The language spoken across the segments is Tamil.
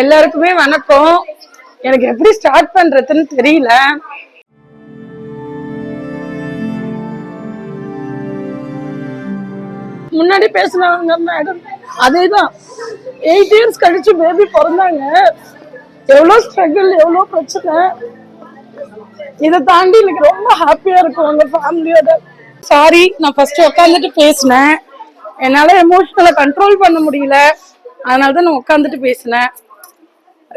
எல்லாருக்குமே வணக்கம். எனக்கு எப்படி ஸ்டார்ட் பண்றதுன்னு தெரியல. முன்னாடி பேசினவங்க மேடம் அதேதான். எயிட் இயர்ஸ் கழிச்சு பேபி பிறந்தாங்க. எவ்வளோ ஸ்ட்ரகிள் எவ்வளோ பிரச்சனை. இதை தாண்டி எனக்கு ரொம்ப ஹாப்பியா இருக்கும் உங்க ஃபேமிலியோட சாரி நான் ஃபர்ஸ்ட் உட்காந்துட்டு பேசினேன். என்னால எமோஷனலை கண்ட்ரோல் பண்ண முடியல. அதனால தான் நான் உட்காந்துட்டு பேசினேன்.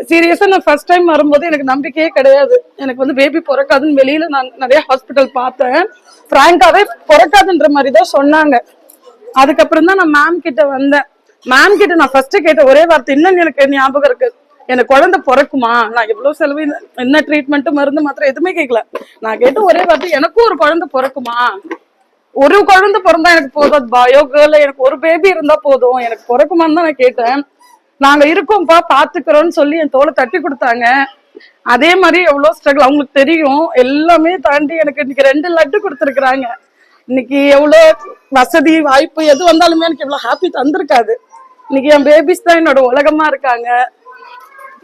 சீரியஸா நான் ஃபர்ஸ்ட் டைம் வரும்போது எனக்கு நம்பிக்கையே கிடையாது. எனக்கு வந்து பேபி பிறக்காதுன்னு வெளியில நான் நிறைய ஹாஸ்பிட்டல் பார்த்தேன். ஃப்ராங்காவே பிறக்காதுன்ற மாதிரி தான் சொன்னாங்க. அதுக்கப்புறம் தான் நான் மேம் கிட்ட வந்தேன். மேம் கிட்ட நான் ஃபர்ஸ்ட் கேட்ட ஒரே வார்த்தை இன்னும் எனக்கு ஞாபகம் இருக்கு. எனக்கு குழந்தை பிறக்குமா? நான் எவ்வளவு செலவு என்ன ட்ரீட்மெண்ட் மருந்து மாத்திரம் எதுவுமே கேட்கல நான் கேட்ட ஒரே வார்த்தை எனக்கும் ஒரு குழந்தை பிறக்குமா? ஒரு குழந்தை பிறந்தா எனக்கு போதும் அது பயோ கேர்ல எனக்கு ஒரு பேபி இருந்தா போதும். எனக்கு பிறக்குமான்னு தான் நான் கேட்டேன். நாங்க இருக்கோம்ப்பா பாத்துக்கிறோம்னு சொல்லி என் தோலை தட்டி கொடுத்தாங்க. அதே மாதிரி எவ்வளவு ஸ்ட்ரகிள் அவங்களுக்கு தெரியும். எல்லாமே தாண்டி எனக்கு இன்னைக்கு ரெண்டு லட்டு கொடுத்துருக்குறாங்க. இன்னைக்கு எவ்வளவு வசதி வாய்ப்பு எது வந்தாலுமே எனக்கு இவ்வளோ ஹாப்பி தந்திருக்காது. இன்னைக்கு என் பேபிஸ் தான் என்னோட உலகமா இருக்காங்க.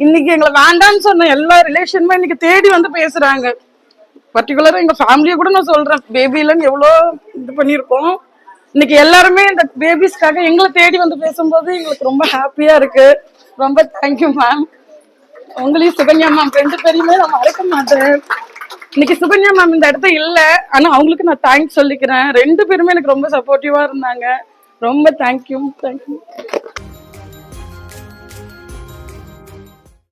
இன்னைக்கு எங்களை வேண்டாம்னு சொன்ன எல்லா ரிலேஷனுமே இன்னைக்கு தேடி வந்து பேசுறாங்க. பர்டிகுலரா எங்க ஃபேமிலியை கூட நான் சொல்றேன். பேபிலன்னு எவ்வளோ இது பண்ணியிருக்கோம். இன்னைக்கு எல்லாருமே இந்த பேபிஸ்க்காக எங்களை தேடி வந்து பேசும்போது எங்களுக்கு ரொம்ப ஹாப்பியா இருக்கு. ரொம்ப தேங்க்யூ மேம் உங்களையும் சுகன்யா மேம் ரெண்டு பேரையுமே நான் மறக்க மாட்டேன். இன்னைக்கு சுகன்யா மேம் இந்த இடத்த இல்ல. ஆனா அவங்களுக்கு நான் தேங்க்ஸ் சொல்லிக்கிறேன். ரெண்டு பேருமே எனக்கு ரொம்ப சப்போர்ட்டிவா இருந்தாங்க. ரொம்ப தேங்க்யூ தேங்க்யூ